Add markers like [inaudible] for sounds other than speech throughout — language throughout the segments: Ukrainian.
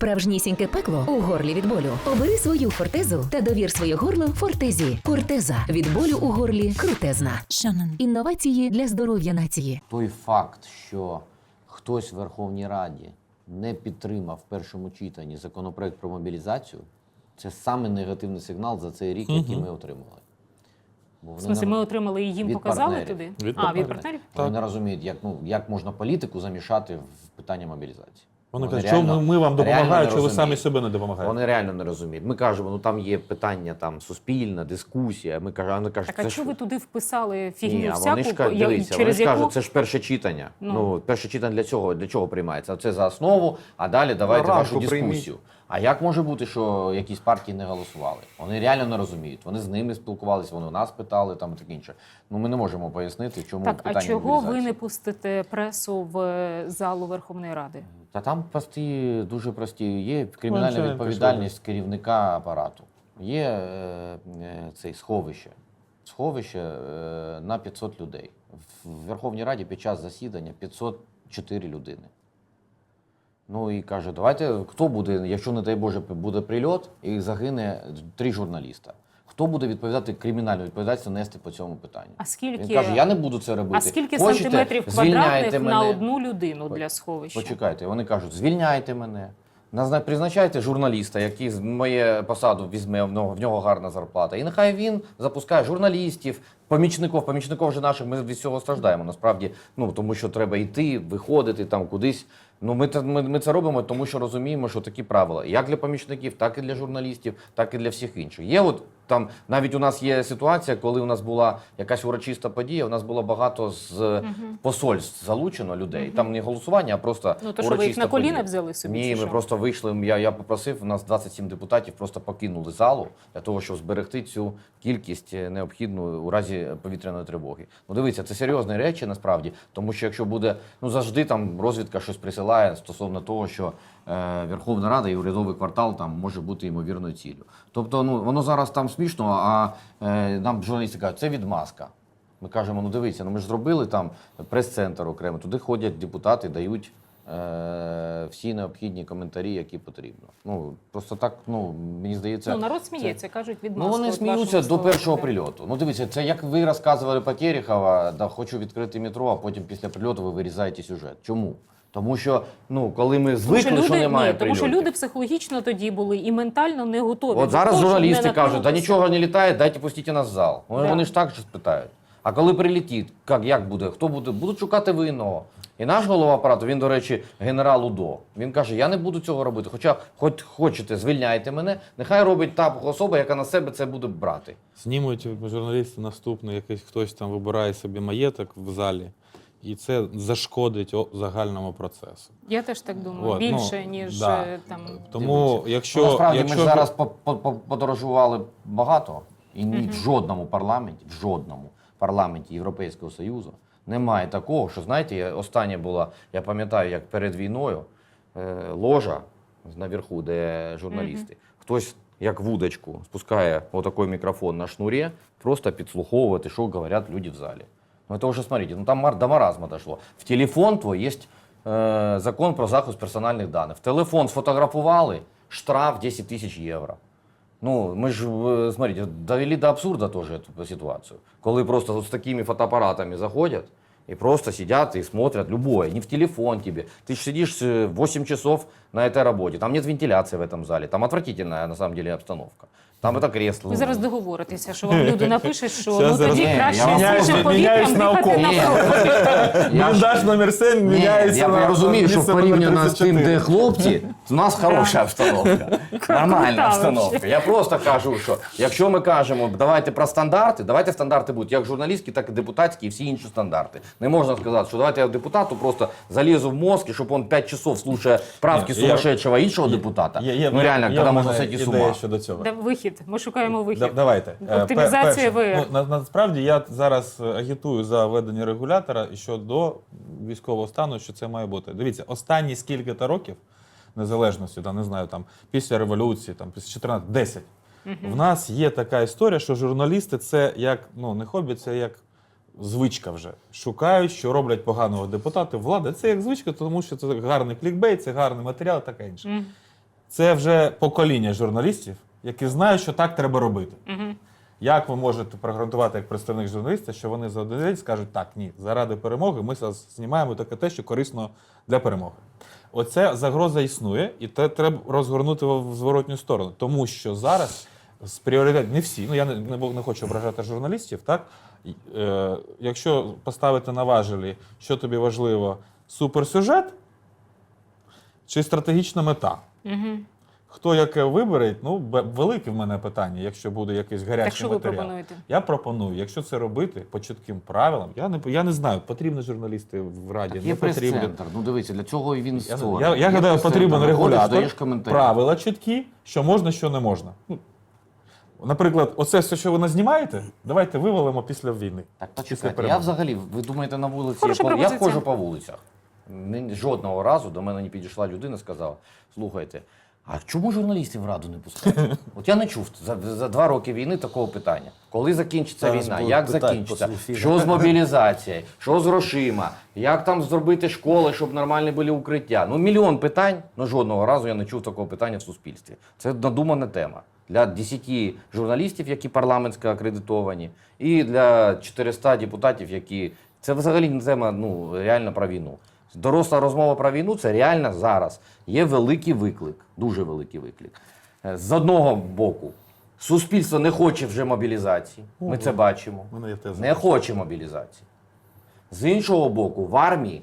справжнісіньке пекло у горлі від болю. Обери свою фортезу та довір своє горло фортезі. Фортеза від болю у горлі крутезна. Шанон. Інновації для здоров'я нації. Той факт, що хтось в Верховній Раді не підтримав в першому читанні законопроект про мобілізацію, це саме негативний сигнал за цей рік, який ми отримали. Бо В смысле, ми отримали і їм від показали партнерів. туди? Від а, від партнерів. партнерів? Вони не розуміють, як, ну, як можна політику замішати в питання мобілізації. Вони кажуть, що реально- ми, ми вам допомагаємо, що ви самі себе не допомагаєте. Вони реально не розуміють. Ми кажемо, ну там є питання там суспільна, дискусія. Ми кажемо, вони кажуть, Так а ж- ви туди вписали фігню Ні, всяку, вони ж кажуть, дивіться, вони через ж кажуть, це ж перше читання. Ну. Ну, перше читання для цього для чого приймається? Це за основу, а далі давайте На вашу дискусію. А як може бути, що якісь партії не голосували? Вони реально не розуміють. Вони з ними спілкувалися, вони у нас питали там і таке інше. Ну ми не можемо пояснити, чому Так, питання а чого ви не пустите пресу в е, залу Верховної Ради? Та там прості, дуже прості. Є кримінальна Ланченко, відповідальність керівника апарату. Є е, е, цей сховище. Сховище е, на 500 людей. В Верховній Раді під час засідання 504 людини. Ну і каже, давайте хто буде, якщо не дай Боже, буде прильот і загине три журналіста. Хто буде відповідати кримінальну відповідальність нести по цьому питанню? А скільки, Він каже, я не буду це робити. а скільки Хочете, сантиметрів квадратних мене. на одну людину для сховища? Почекайте, вони кажуть, звільняйте мене. Призначайте журналіста, який з моє посаду візьме, в нього, в нього гарна зарплата. І нехай він запускає журналістів, помічників, помічників вже наших, ми від цього страждаємо. Насправді, ну тому що треба йти, виходити там кудись. Ну, ми, це- ми, ми це робимо, тому що розуміємо, що такі правила як для помічників, так і для журналістів, так і для всіх інших. Є от там навіть у нас є ситуація, коли у нас була якась урочиста подія. У нас було багато з посольств залучено людей. Там не голосування, а просто Ну, то що, ви їх на коліна подія. взяли собі, Ні, ми що? просто вийшли. Я, я попросив, у нас 27 депутатів просто покинули залу для того, щоб зберегти цю кількість е, необхідну у разі повітряної тривоги. Ну дивіться, це серйозні речі насправді, тому що якщо буде, ну завжди там розвідка щось присилає стосовно того, що е, Верховна Рада і урядовий квартал там може бути ймовірною ціллю. Тобто, ну воно зараз там смішно, а е, нам журналісти кажуть, це відмазка. Ми кажемо, ну дивіться, ну ми ж зробили там прес-центр окремо, туди ходять депутати, дають всі необхідні коментарі, які потрібно. Ну просто так, ну мені здається, Ну, народ це- сміється, кажуть, від Ну вони сміються до першого прильоту. Ну дивіться, це як ви розказували Терехова, да хочу відкрити метро, а потім після прильоту ви вирізаєте сюжет. Чому? Тому що ну коли ми Тому звикли, що, що, люди, немає ні, тому що люди психологічно тоді були і ментально не готові. От зараз щоб журналісти кажуть, да нічого не літає, дайте пустіть нас в зал. Вони, Да. вони ж так же спитають. А коли прилетить, як, як буде? Хто буде? Будуть шукати винного. І наш голова апарату, він, до речі, генерал УДО. Він каже: я не буду цього робити. Хоча, хоч хочете, звільняйте мене, нехай робить та особа, яка на себе це буде брати. Знімуть журналісти наступний, якийсь хтось там вибирає собі маєток в залі, і це зашкодить загальному процесу. Я теж так думаю, От, ну, більше, ніж да. е, там. Тому, якщо, ну, насправді якщо ми зараз по- по- по- подорожували багато, і ні в жодному парламенті, в жодному парламенті Європейського Союзу немає такого, що знаєте, я- останнє було, я пам'ятаю, як перед війною е, ложа наверху, де журналісти, хтось як вудочку спускає отакий мікрофон на шнурі, просто підслуховувати, що говорять люди в залі. Ну это уже, смотрите, ну там мар- до маразма дошло. В телефон твой есть э, закон про захист персональних даних. В телефон сфотографували, штраф 10 тисяч євро. Ну, ми ж, е, смотрите, довели до абсурда тоже эту ситуацию. Коли просто вот с такими фотоаппаратами заходят и просто сидят и смотрят любое, не в телефон тебе. Ты ж сидишь э, 8 часов на этой работе, там нет вентиляции в этом зале, там отвратительная на самом деле обстановка. Там это кресло. Ви зараз договоритеся, що вам [laughs] люди напишуть, що ну зараз- тоді Ні, краще я вам з кажу, свіжим міняюсь повітрям на дихати. Я ж- номер 7 Ні, міняється я, на я розумію, що місце номер порівняно з тим, 34. де хлопці, у нас хороша обстановка. [laughs] Нормальна Крута обстановка. Я просто кажу, що якщо ми кажемо, давайте про стандарти, давайте стандарти будуть як журналістські, так і депутатські, і всі інші стандарти. Не можна сказати, що давайте я депутату просто залізу в мозг, і щоб він 5 часов слушає правки Ні, я- сумасшедшего іншого депутата. Є- є- ну реально, є коли в можна мене сойти з ідея ума. щодо цього. Да, Вихід. Ми шукаємо вихід. Давайте. Е, Оптимізація. ВР. Ну, насправді я зараз е, агітую за введення регулятора щодо військового стану, що це має бути. Дивіться, останні скільки-то років незалежності, там, не знаю, там, після революції, там, після 14, 10. В нас є така історія, що журналісти це як ну, не хобі, це як звичка вже. Шукають, що роблять поганого депутата. Влада це як звичка, тому що це гарний клікбейт, це гарний матеріал, таке інше. Мгм. Це вже покоління журналістів, які знають, що так треба робити. Угу. Як ви можете прогарантувати як представник журналіста, що вони за один день скажуть, так, ні, заради перемоги ми знімаємо таке те, що корисно для перемоги. Оця загроза існує, і це треба розгорнути в зворотню сторону. Тому що зараз з пріоритет не всі, ну я не, не, не хочу ображати журналістів, так? Е, якщо поставити на важелі, що тобі важливо, суперсюжет чи стратегічна мета? Угу. Хто яке вибере, ну велике в мене питання, якщо буде якийсь гарячий Так що ви пропонуєте? Я пропоную, якщо це робити по чітким правилам, я не я не знаю, потрібні журналісти в раді, Так не є потрібні. Ну дивіться, для цього і він Я, створений. я, я Є гадаю, потрібен регулятор, правила чіткі, що можна, що не можна. Ну, Наприклад, оце все, що ви нас знімаєте, давайте вивалимо після війни. Так, почекайте. Я взагалі, ви думаєте, на вулиці Хороша я, я ходжу по вулицях. Жодного разу до мене не підійшла людина і сказала: слухайте, а чому журналістів в раду не пускають? [laughs] От я не чув за, за два роки війни такого питання. Коли закінчиться Зараз війна, як питати закінчиться, що з мобілізацією, що з грошима, як там зробити школи, щоб нормальні були укриття. Ну, мільйон питань, але жодного разу я не чув такого питання в суспільстві. Це надумана тема. Для 10 журналістів, які парламентсько акредитовані, і для 400 депутатів, які. Це взагалі не тема ну, реально про війну. Доросла розмова про війну це реально зараз. Є великий виклик, дуже великий виклик. Е, З одного боку, суспільство не хоче вже мобілізації. Ми це бачимо. Не хоче мобілізації. З іншого боку, в армії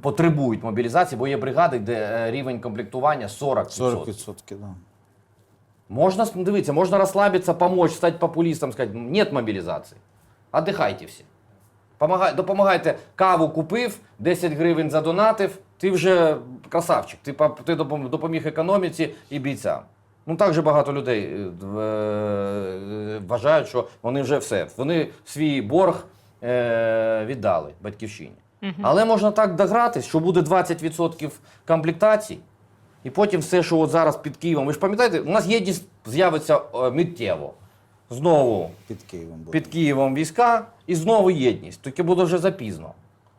потребують мобілізації, бо є бригади, де е, рівень комплектування 40%. 40%, да. Можно, с- дивіться, можна розслабитися, помочь, стати популістом, сказати, нет мобілізації. Отдихайте всі. Помагай, допомагайте, каву купив, 10 гривень задонатив, ти вже красавчик, ти, ти допоміг економіці і бійцям. Ну так же багато людей е, е, вважають, що вони вже все. Вони свій борг е, віддали батьківщині. Але можна так догратись, що буде 20% комплектацій, і потім все, що от зараз під Києвом. Ви ж пам'ятаєте, у нас єдність з'явиться е, миттєво. Знову Під Києвом буде. під Києвом війська і знову єдність. Тільки буде вже запізно.